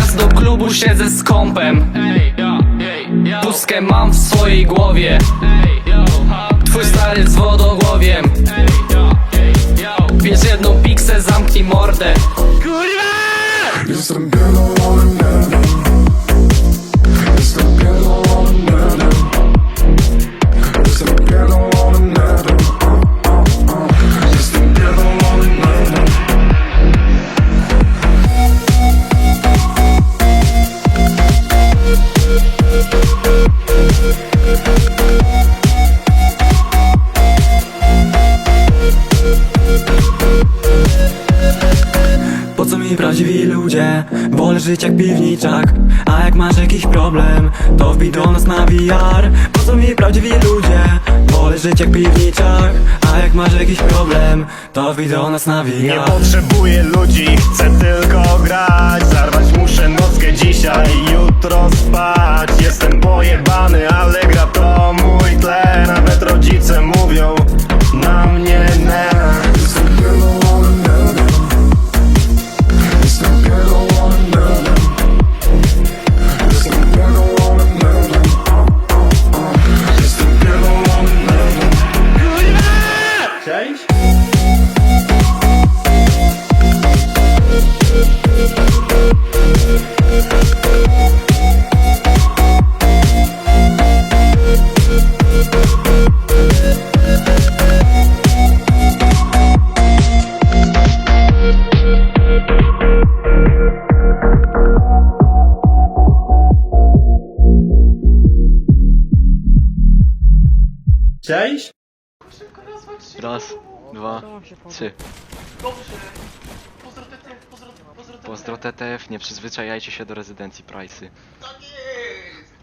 Zamiast do klubu siedzę z kąpem Pustkę mam w swojej głowie. Twój stary z wodogłowiem. Bierz jedną piksę, zamknij mordę. Jestem pierdolonym prawdziwi ludzie? Żyć jak piwniczak A jak masz jakiś problem, to wbij do nas na VR Po co mi prawdziwi ludzie? Żyć jak piwniczak A jak masz jakiś problem, to wbij do nas na Nie VR potrzebuję ludzi, chcę tylko grać mais. Jazz Raz, dwa, trzy. Pozdro TTF, nie przyzwyczajajcie się do rezydencji Price'y.